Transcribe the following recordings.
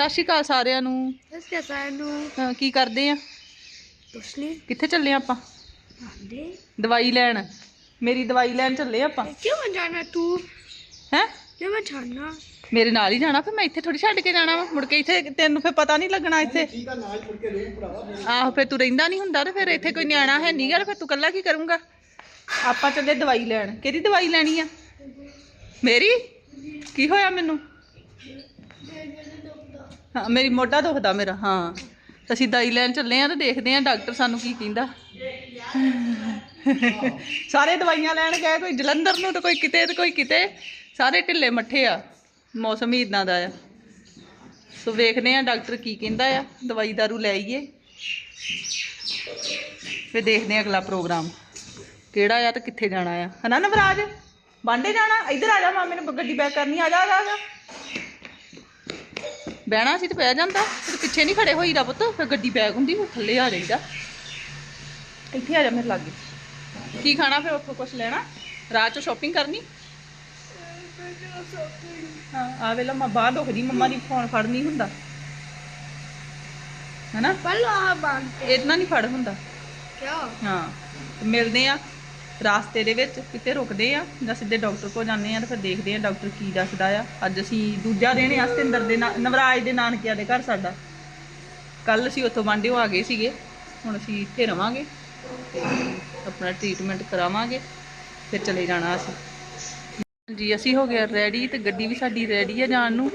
ਸਤਿ ਸ਼੍ਰੀ ਅਕਾਲ ਸਾਰਿਆਂ ਨੂੰ। ਸਤਿ ਸਾਨੂੰ ਅਹ ਕੀ ਕਰਦੇ ਆ? ਕੁਛ ਨਹੀਂ ਕਿੱਥੇ ਚੱਲੇ ਆਪਾਂ? ਆਂਦੇ। ਦਵਾਈ ਲੈਣ। ਮੇਰੀ ਦਵਾਈ ਲੈਣ ਚੱਲੇ ਆਪਾਂ। ਕਿਉਂ ਮੈਂ ਜਾਣਾ ਤੂੰ? ਹੈ? ਕਿਉਂ ਮੈਂ ਜਾਣਾ। ਮੇਰੇ ਨਾਲ ਹੀ ਜਾਣਾ ਫਿਰ ਮੈਂ ਇੱਥੇ ਥੋੜੀ ਛੱਡ ਕੇ ਜਾਣਾ ਵਾ। ਮੁੜ ਕੇ ਇੱਥੇ ਤੈਨੂੰ ਫਿਰ ਪਤਾ ਨਹੀਂ ਲੱਗਣਾ ਇੱਥੇ। ਆਹੋ ਫਿਰ ਤੂੰ ਰਹਿੰਦਾ ਨਹੀਂ ਹੁੰਦਾ ਤੇ ਫਿਰ ਇੱਥੇ ਕੋਈ ਨਿਆਣਾ ਹੈ ਨਹੀਂ ਗਾ ਫਿਰ ਤੂੰ ਕੱਲਾ ਕੀ ਕਰੂੰਗਾ? ਆਪਾਂ ਚੱਲੇ ਦਵਾਈ ਲੈਣ। ਕਿਹਦੀ ਦਵਾਈ ਲੈਣੀ ਆ? ਮੇਰੀ? ਕੀ ਹੋਇਆ ਮੈਨੂੰ? ਹਾਂ ਮੇਰੀ ਮੋਢਾ ਦੁਖਦਾ ਮੇਰਾ ਹਾਂ। ਅਸੀਂ ਦਵਾਈ ਲੈਣ ਚੱਲੇ ਆ ਤੇ ਦੇਖਦੇ ਆ ਡਾਕਟਰ ਸਾਨੂੰ ਕੀ ਕਹਿੰਦਾ। ਸਾਰੇ ਦਵਾਈਆਂ ਲੈਣ ਗਏ ਕੋਈ ਜਲੰਧਰ ਨੂੰ ਤੇ ਕੋਈ ਕਿਤੇ ਤੇ ਕੋਈ ਕਿਤੇ। ਸਾਰੇ ਢਿੱਲੇ ਮੱਠੇ ਆ ਮੌਸਮ ਹੀ ਇਦਾਂ ਦਾ ਆ। ਸੋ ਵੇਖਦੇ ਆ ਡਾਕਟਰ ਕੀ ਕਹਿੰਦਾ ਆ ਦਵਾਈ ਦਾਰੂ ਲੈ ਆਈਏ। ਫਿਰ ਦੇਖਦੇ ਆ ਅਗਲਾ ਪ੍ਰੋਗਰਾਮ ਕਿਹੜਾ ਆ ਤੇ ਕਿੱਥੇ ਜਾਣਾ ਆ। ਹਨਾ ਨਵਰਾਜ? ਬਾਂਡੇ ਜਾਣਾ? ਇੱਧਰ ਆ ਜਾ ਮਾਮੇ ਨੇ ਗੱਡੀ ਬੈਕ ਕਰਨੀ ਆ ਜਾ, ਆ ਜਾ। ਬਹਿਣਾ ਸੀ ਤੇ ਪੈ ਜਾਂਦਾ। ਤੇ ਪਿੱਛੇ ਨਹੀਂ ਖੜੇ ਹੋਈਦਾ ਪੁੱਤ ਫਿਰ ਗੱਡੀ ਬੈਕ ਹੁੰਦੀ ਫਿਰ ਥੱਲੇ ਆ ਜਾਈਦਾ। ਇੱਥੇ ਆ ਜਾ ਮੇਰੇ ਲਾਗੇ। ਕੀ ਖਾਣਾ ਫਿਰ ਉੱਥੋਂ ਕੁਝ ਲੈਣਾ? ਰਾਤ ਚ ਸ਼ਾਪਿੰਗ ਕਰਨੀ? ਹਾਂ ਆ ਵੇਲਾ ਮੈਂ ਬਾਹਰ ਦੁਖਦੀ ਮੰਮਾ ਦੀ ਫੋਨ ਫੜ ਨਹੀਂ ਹੁੰਦਾ। ਹੈਨਾ? ਪਹਿਲਾਂ ਆ ਬੰਦ ਇਤਨਾ ਨਹੀਂ ਫੜ ਹੁੰਦਾ। ਕਿਉਂ? ਹਾਂ ਮਿਲਦੇ ਆ। ਰਾਸਤੇ ਦੇ ਵਿੱਚ ਕਿਤੇ ਰੁਕਦੇ ਆ ਜਾਂ ਸਿੱਧੇ ਡਾਕਟਰ ਕੋਲ ਜਾਂਦੇ ਆ ਤੇ ਫਿਰ ਦੇਖਦੇ ਆ ਡਾਕਟਰ ਕੀ ਦੱਸਦਾ ਆ। ਅੱਜ ਅਸੀਂ ਦੂਜਾ ਦਿਨ ਆ, ਸਤਿੰਦਰ ਦੇ ਨਾ- ਨਵਰਾਜ ਦੇ ਨਾਨਕਿਆਂ ਦੇ ਘਰ ਸਾਡਾ। ਕੱਲ ਅਸੀਂ ਉੱਥੋਂ ਵਾਂਢਿਓ ਆ ਗਏ ਸੀਗੇ, ਹੁਣ ਅਸੀਂ ਇੱਥੇ ਰਵਾਂਗੇ। ਆਪਣਾ ਟ੍ਰੀਟਮੈਂਟ ਕਰਾਵਾਂਗੇ, ਫਿਰ ਚਲੇ ਜਾਣਾ ਅਸੀਂ। ਜੀ ਅਸੀਂ ਹੋ ਗਏ ਰੈਡੀ ਤੇ ਗੱਡੀ ਵੀ ਸਾਡੀ ਰੈਡੀ ਆ ਜਾਣ ਨੂੰ।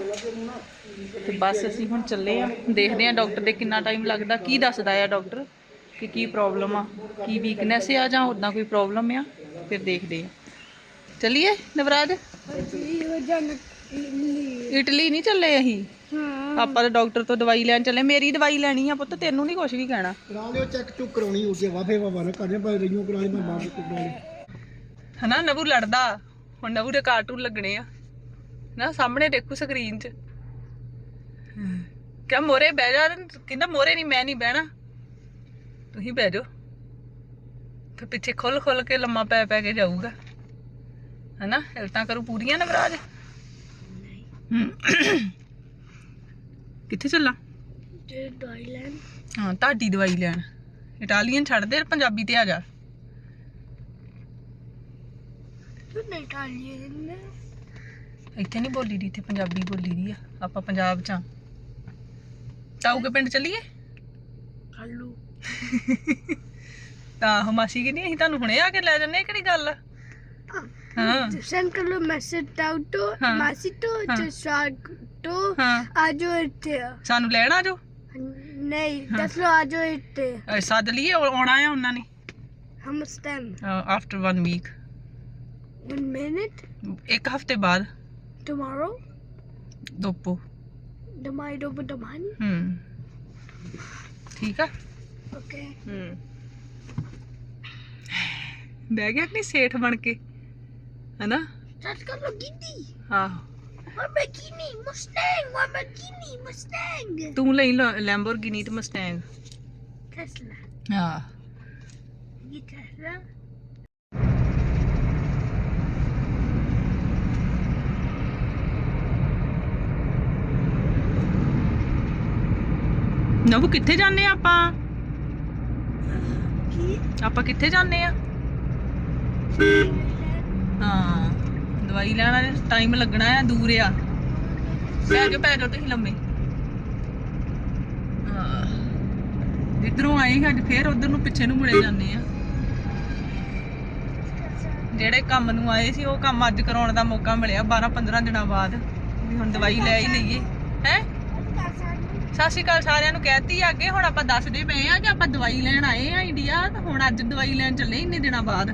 ਤੇ ਬਸ ਅਸੀਂ ਹੁਣ ਚੱਲੇ ਆ। ਦੇਖਦੇ ਆ ਡਾਕਟਰ ਦੇ ਕਿੰਨਾ ਟਾਈਮ ਲੱਗਦਾ, ਕੀ ਦੱਸਦਾ ਆ ਡਾਕਟਰ? ਕਿ ਕੀ ਪ੍ਰੋਬਲਮ ਆ ਕੀ ਵੀਕਨੈਸ ਆ ਜਾਂ ਉਦਾਂ ਕੋਈ ਪ੍ਰੋਬਲਮ ਆ ਫਿਰ ਦੇਖਦੇ ਆ। ਚਲਿਏ ਨਵਰਾਜ? ਇਟਲੀ ਨਹੀਂ ਚੱਲੇ ਅਸੀਂ? ਹਾਂ। ਆਪਾਂ ਤਾਂ ਡਾਕਟਰ ਤੋਂ ਦਵਾਈ ਲੈਣ ਚੱਲੇ ਮੇਰੀ ਦਵਾਈ ਲੈਣੀ ਆ ਪੁੱਤ ਤੈਨੂੰ ਨਹੀਂ ਕੁਝ ਵੀ ਕਹਿਣਾ। ਕਰਾ ਲਿਓ ਚੈੱਕ ਚੁੱਕ ਕਰਾਉਣੀ ਹੋ ਗਿਆ ਵਾਫੇ ਵਾਵਾ ਨਾ ਕਰਦੇ ਪਰ ਰਈਓ ਕਰਾ ਲਈ ਮੈਂ ਬਾਪ ਕੋ ਕਰਾ ਲਈ ਹਨਾ ਨਵੂ ਲੜਦਾ ਹੁਣ ਨਵੂ ਦੇ ਕਾਰਟੂਨ ਲੱਗਣੇ ਆ। ਨਾ ਸਾਹਮਣੇ ਦੇਖੂ ਸਕਰੀਨ 'ਚ। ਕਿਆ ਮੋਰੇ ਬਹਿ ਜਾ ਕਹਿੰਦਾ ਮੋਰੇ ਨਹੀਂ ਮੈਂ ਨਹੀਂ ਬਹਿਣਾ। ਤੁਸੀਂ ਬਹਿ ਜਾਓ। ਫਿਰ ਪਿੱਛੇ ਖੁੱਲ ਖੁੱਲ ਕੇ ਲੰਮਾ ਪੈ ਪੈ ਕੇ ਜਾਊਗਾ। ਹਨਾ? ਹਿਲਤਾਂ ਕਰੂ ਪੂਰੀਆਂ ਨਵਰਾਜ ਹਮ। ਕਿੱਥੇ ਚੱਲਾਂ? ਤੇ ਡਾਈਲੈਂਡ ਹਾਂ ਤੁਹਾਡੀ ਦਵਾਈ ਲੈਣ। ਇਟਾਲੀਅਨ ਛੱਡ ਦੇ ਪੰਜਾਬੀ ਤੇ ਆ ਜਾ। ਤੂੰ ਨਹੀਂ ਇਟਾਲੀਅਨ ਇੱਥੇ ਨਹੀਂ ਬੋਲੀ ਦੀ ਇੱਥੇ ਪੰਜਾਬੀ ਬੋਲੀ ਦੀ ਆ। ਆਪਾਂ ਪੰਜਾਬ ਚ ਆ। ਤਾਊ ਕੇ ਪਿੰਡ ਚੱਲੀਏ? ਕੱਲੂ ਤਾਂ ਉਹ ਮਾਸੀ ਕੀ ਨਹੀਂ ਅਸੀਂ ਤੁਹਾਨੂੰ ਹੁਣੇ ਆ ਕੇ ਲੈ ਜੰਨੇ ਕਿਹੜੀ ਗੱਲ ਆ? ਹਾਂ। ਸੈਂਡ ਕਰ ਲੋ ਮੈਸੇਜ ਟਾਉ ਟੋ ਹਾਂ। ਮਾਸੀ ਟੋ ਹਾਂ। ਜਸਵਾਗ ਟੋ ਹਾਂ। ਆਜੋ ਇੱਥੇ। ਸਾਨੂੰ ਲੈਣ ਆ ਜਾਓ ਨਹੀਂ ਦੱਸ ਲੋ ਆਜੋ ਇੱਥੇ। ਅਹ ਸੱਦ ਲਈਏ ਉਹ ਆਉਣਾ ਆ ਉਹਨਾਂ ਨੇ। ਹਮ ਸਟੈਮ ਆਫਟਰ 1 ਵੀਕ 1 ਮਿੰਟ ਇੱਕ ਹਫ਼ਤੇ ਬਾਅਦ। Tomorrow? ਦੋਪੋ। Domani dopo domani ਹੂੰ। ਠੀਕ ਆ? ਹੂੰ ਬਹਿ ਗਿਆ ਕਿ ਨਹੀਂ ਸੇਠ ਬਣ ਕੇ ਹਨਾ Let's go Lamborghini. ਆਹੋ Lamborghini, Mustang, Lamborghini, Mustang. ਤੂੰ ਲਈ ਲੈਂਬੋਰਗਿਨੀ ਤੇ ਮਸਟੈਂਗ Tesla. ਹਾਂ You Tesla? ਨਵੂ ਕਿੱਥੇ ਜਾਂਦੇ ਆਪਾਂ? ਆਪਾਂ ਕਿੱਥੇ ਜਾਂਦੇ ਆ? ਹਾਂ, ਦਵਾਈ ਲੈਣਾ ਟਾਈਮ ਲੱਗਣਾ ਆ, ਦੂਰ ਆ। ਪੈ ਜਾਓ ਪੈ ਜਾਓ ਤੁਸੀਂ ਲੰਮੇ। ਹਾਂ ਆਏ ਸੀ ਅੱਜ, ਫੇਰ ਉਧਰ ਨੂੰ ਪਿੱਛੇ ਨੂੰ ਮੁੜੇ ਜਾਂਦੇ ਆ। ਜਿਹੜੇ ਕੰਮ ਨੂੰ ਆਏ ਸੀ, ਉਹ ਕੰਮ ਅੱਜ ਕਰਾਉਣ ਦਾ ਮੌਕਾ ਮਿਲਿਆ 12 15 ਦਿਨਾਂ ਬਾਅਦ, ਵੀ ਹੁਣ ਦਵਾਈ ਲੈ ਹੀ ਲਈਏ। ਹੈ? ਸਤਿ ਸ਼੍ਰੀ ਅਕਾਲ ਸਾਰਿਆਂ ਨੂੰ ਕਹਿਤੀ ਅੱਗੇ, ਹੁਣ ਆਪਾਂ ਦੱਸਦੇ ਪਏ ਆ ਕਿ ਆਪਾਂ ਦਵਾਈ ਲੈਣ ਆਏ ਆ ਇੰਡੀਆ, ਤੇ ਹੁਣ ਅੱਜ ਦਵਾਈ ਲੈਣ ਚੱਲੇ ਇੰਨੇ ਦਿਨਾਂ ਬਾਅਦ।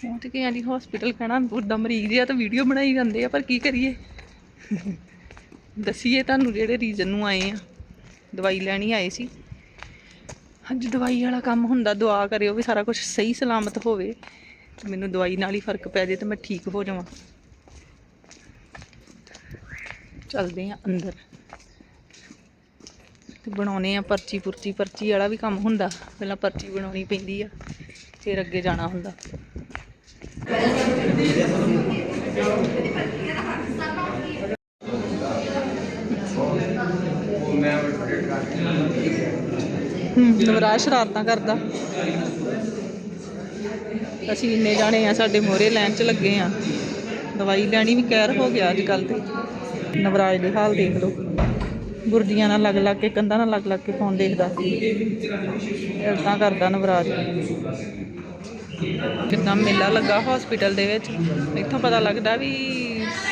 ਪਹੁੰਚ ਗਏ ਆ ਹਸਪੀਟਲ ਕਹਿਣਾ ਦਾ ਮਰੀਜ਼ ਆ ਤਾਂ ਵੀਡੀਓ ਬਣਾਈ ਜਾਂਦੇ ਆ, ਪਰ ਕੀ ਕਰੀਏ? ਦਸੀਏ ਤੁਹਾਨੂੰ ਜਿਹੜੇ ਰੀਜ਼ਨ ਨੂੰ ਆਏ ਆ। ਦਵਾਈ ਲੈਣੀ ਆਏ ਸੀ। ਅੱਜ ਦਵਾਈ ਵਾਲਾ ਕੰਮ ਹੁੰਦਾ, ਦੁਆ ਕਰਿਓ ਵੀ ਸਾਰਾ ਕੁਝ ਸਹੀ ਸਲਾਮਤ ਹੋਵੇ ਮੈਨੂੰ ਦਵਾਈ ਨਾਲ ਹੀ ਫ਼ਰਕ ਪੈ ਜੇ ਤੇ ਮੈਂ ਠੀਕ ਹੋ ਜਾਵਾਂ। ਚੱਲਦੇ ਆ ਅੰਦਰ। ਤੇ ਬਣਾਉਨੇ ਆ ਪਰਚੀ ਪੁਰਚੀ, ਪਰਚੀ ਵਾਲਾ ਵੀ ਕੰਮ ਹੁੰਦਾ। ਪਹਿਲਾਂ ਪਰਚੀ ਬਣਾਉਣੀ ਪੈਂਦੀ ਆ, ਫਿਰ ਅੱਗੇ ਜਾਣਾ ਹੁੰਦਾ। ਹੂੰ ਨਵਰਾ ਸ਼ਰਾਰਤਾਂ ਕਰਦਾ। ਅਸੀਂ ਇੰਨੇ ਜਾਣੇ ਆ, ਸਾਡੇ ਮੋਰੇ ਲਾਈਨ 'ਚ ਲੱਗੇ ਆ। ਦਵਾਈ ਲੈਣੀ ਵੀ ਕਹਿਰ ਹੋ ਗਿਆ ਅੱਜ ਕੱਲ ਤੇ। ਨਵਰਾਜ ਦੇ ਹਾਲ ਦੇਖ ਲਓ। ਗੁਰਦੀਆਂ ਨਾਲ ਲੱਗ ਲੱਗ ਕੇ, ਕੰਧਾਂ ਨਾਲ ਲੱਗ ਲੱਗ ਕੇ ਫੋਨ ਦੇਖਦਾ? ਇਦਾਂ ਕਰਦਾ ਨਵਰਾਜ। ਕਿੰਨਾ ਮੇਲਾ ਲੱਗਾ ਹਸਪੀਟਲ ਦੇ ਵਿੱਚ, ਇੱਥੋਂ ਪਤਾ ਲੱਗਦਾ ਵੀ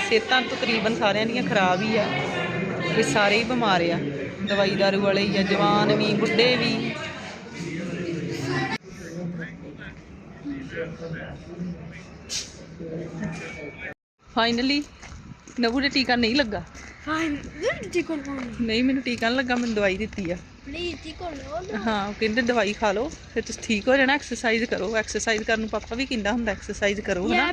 ਸਿਹਤਾਂ ਤਕਰੀਬਨ ਸਾਰਿਆਂ ਦੀਆਂ ਖਰਾਬ ਹੀ ਆ। ਇਹ ਸਾਰੇ ਹੀ ਬਿਮਾਰ ਆ। ਦਵਾਈ ਦਾਰੂ ਵਾਲੇ ਹੀ ਆ, ਜਵਾਨ ਵੀ, ਬੁੱਢੇ ਵੀ। ਫਾਈਨਲੀ ਨਵੂ ਦੇ ਟੀਕਾ ਨਹੀਂ ਲੱਗਾ. ਨਹੀਂ ਮੈਨੂੰ ਟੀਕਾ ਨਹੀਂ ਲੱਗਾ ਮੈਨੂੰ ਦਵਾਈ ਦਿੱਤੀ ਆ. ਹਾਂ ਉਹ ਕਹਿੰਦੇ ਦਵਾਈ ਖਾ ਲਓ ਫਿਰ ਤੁਸੀਂ ਠੀਕ ਹੋ ਜਾਣਾ ਐਕਸਰਸਾਈਜ਼ ਕਰੋ ਐਕਸਰਸਾਈਜ਼ ਕਰਨ ਨੂੰ ਪਾਪਾ ਵੀ ਕਹਿੰਦਾ ਹੁੰਦਾ ਐਕਸਰਸਾਈਜ਼ ਕਰੋ ਹਨਾ.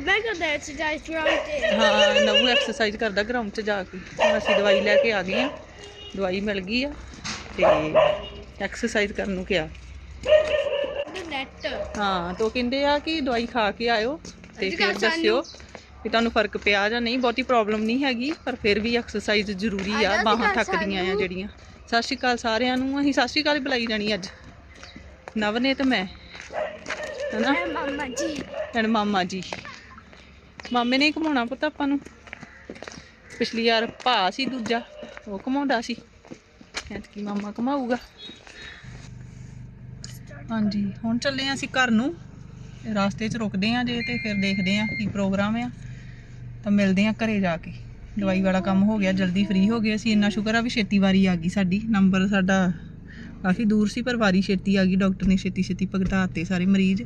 ਹਾਂ ਨਵੂ ਐਕਸਰਸਾਈਜ਼ ਕਰਦਾ ਗਰਾਊਂਡ 'ਚ ਜਾ ਕੇ ਅਸੀਂ ਦਵਾਈ ਲੈ ਕੇ ਆ ਗਏ ਆ ਦਵਾਈ ਮਿਲ ਗਈ ਆ ਤੇ ਐਕਸਰਸਾਈਜ਼ ਕਰਨ ਨੂੰ ਕਿਹਾ net. ਹਾਂ ਤੋਂ ਕਹਿੰਦੇ ਆ ਕਿ ਦਵਾਈ ਖਾ ਕੇ ਆਇਓ ਤੇ ਫਿਰ ਦੱਸਿਓ ਕਿ ਤੁਹਾਨੂੰ ਫ਼ਰਕ ਪਿਆ ਜਾਂ ਨਹੀਂ ਬਹੁਤੀ ਪ੍ਰੋਬਲਮ ਨਹੀਂ ਹੈਗੀ ਪਰ ਫਿਰ ਵੀ ਐਕਸਰਸਾਈਜ਼ ਜ਼ਰੂਰੀ ਆ ਬਾਹਾਂ ਥੱਕਦੀਆਂ ਆ ਜਿਹੜੀਆਂ। ਸਤਿ ਸ਼੍ਰੀ ਅਕਾਲ ਸਾਰਿਆਂ ਨੂੰ ਅਸੀਂ ਸਤਿ ਸ਼੍ਰੀ ਅਕਾਲ ਬੁਲਾਈ ਜਾਣੀ ਅੱਜ। ਨਵ ਨੇ ਤੇ ਮੈਂ ਹੈਨਾ? Mama G. ਐਨ ਮਾਮਾ ਜੀ। ਮਾਮੇ ਨੇ ਘੁਮਾਉਣਾ ਪੁੱਤ ਆਪਾਂ ਨੂੰ। ਪਿਛਲੀ ਵਾਰ ਭਾ ਸੀ ਦੂਜਾ ਉਹ ਘੁਮਾਉਂਦਾ ਸੀ। ਐਤਕੀ ਮਾਮਾ ਘੁਮਾਊਗਾ। ਹਾਂਜੀ ਹੁਣ ਚੱਲੇ ਆ ਅਸੀਂ ਘਰ ਨੂੰ। ਰਾਸਤੇ 'ਚ ਰੁਕਦੇ ਆ ਜੇ ਤੇ ਫਿਰ ਦੇਖਦੇ ਆ ਕੀ ਪ੍ਰੋਗਰਾਮ ਆ। ਤਾਂ ਮਿਲਦੇ ਆ ਘਰੇ ਜਾ ਕੇ। ਦਵਾਈ ਵਾਲਾ ਕੰਮ ਹੋ ਗਿਆ, ਜਲਦੀ ਫ੍ਰੀ ਹੋ ਗਏ। ਅਸੀਂ ਇੰਨਾ ਸ਼ੁਕਰ ਆ ਵੀ ਛੇਤੀ ਵਾਰੀ ਆ ਗਈ ਸਾਡੀ। ਨੰਬਰ ਸਾਡਾ ਕਾਫੀ ਦੂਰ ਸੀ, ਪਰ ਵਾਰੀ ਛੇਤੀ ਆ ਗਈ। ਡਾਕਟਰ ਨੇ ਛੇਤੀ ਛੇਤੀ ਭਗਤਾਤੇ ਸਾਰੇ ਮਰੀਜ਼।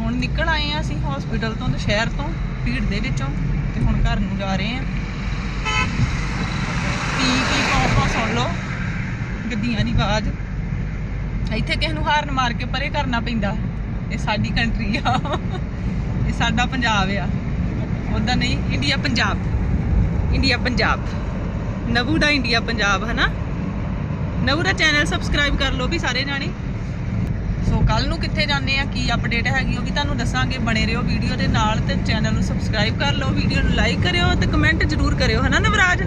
ਹੁਣ ਨਿਕਲ ਆਏ ਆ ਅਸੀਂ ਹਸਪੀਟਲ ਤੋਂ ਤੇ ਸ਼ਹਿਰ ਤੋਂ, ਭੀੜ ਦੇ ਵਿੱਚੋਂ। ਤੇ ਹੁਣ ਘਰ ਨੂੰ ਜਾ ਰਹੇ ਆ ਪੀ ਪੀ ਪੌਂ ਸੁਣ ਲਓ। ਗੱਡੀਆਂ ਦੀ ਆਵਾਜ਼। ਇੱਥੇ ਕਿਸੇ ਨੂੰ ਹਾਰਨ ਮਾਰ ਕੇ ਪਰੇ ਕਰਨਾ ਪੈਂਦਾ। ਇਹ ਸਾਡੀ ਕੰਟਰੀ ਆ। ਇਹ ਸਾਡਾ ਪੰਜਾਬ ਆ। ਉਦਾਂ ਨਹੀਂ ਇੰਡੀਆ ਪੰਜਾਬ ਇੰਡੀਆ ਪੰਜਾਬ ਨਵੂ ਦਾ ਇੰਡੀਆ ਪੰਜਾਬ ਹਨਾ? ਨਵੂ ਦਾ ਚੈਨਲ ਸਬਸਕ੍ਰਾਈਬ ਕਰ ਲਓ ਵੀ ਸਾਰੇ ਜਾਣੇ। ਸੋ ਕੱਲ ਨੂੰ ਕਿੱਥੇ ਜਾਂਦੇ ਆ, ਕੀ ਅਪਡੇਟ ਹੈਗੀ ਉਹ ਵੀ ਤੁਹਾਨੂੰ ਦੱਸਾਂਗੇ। ਬਣੇ ਰਹੋ ਵੀਡੀਓ ਦੇ ਨਾਲ ਤੇ ਚੈਨਲ ਨੂੰ ਸਬਸਕ੍ਰਾਈਬ ਕਰ ਲਓ ਵੀਡੀਓ ਨੂੰ ਲਾਈਕ ਕਰਿਓ ਤੇ ਕਮੈਂਟ ਜ਼ਰੂਰ ਕਰਿਓ, ਹਨਾ ਨਵਰਾਜ?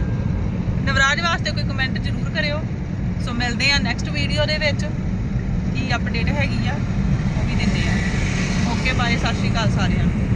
ਨਵਰਾਜ ਵਾਸਤੇ ਕੋਈ ਕਮੈਂਟ ਜ਼ਰੂਰ ਕਰਿਓ। ਸੋ ਮਿਲਦੇ ਆ ਨੈਕਸਟ ਵੀਡੀਓ ਦੇ ਵਿੱਚ। ਕੀ ਅਪਡੇਟ ਹੈਗੀ ਆ, ਉਹ ਵੀ ਦਿੰਦੇ ਆ। ਓਕੇ ਬਾਏ ਸਤਿ ਸ਼੍ਰੀ ਅਕਾਲ ਸਾਰਿਆਂ ਨੂੰ।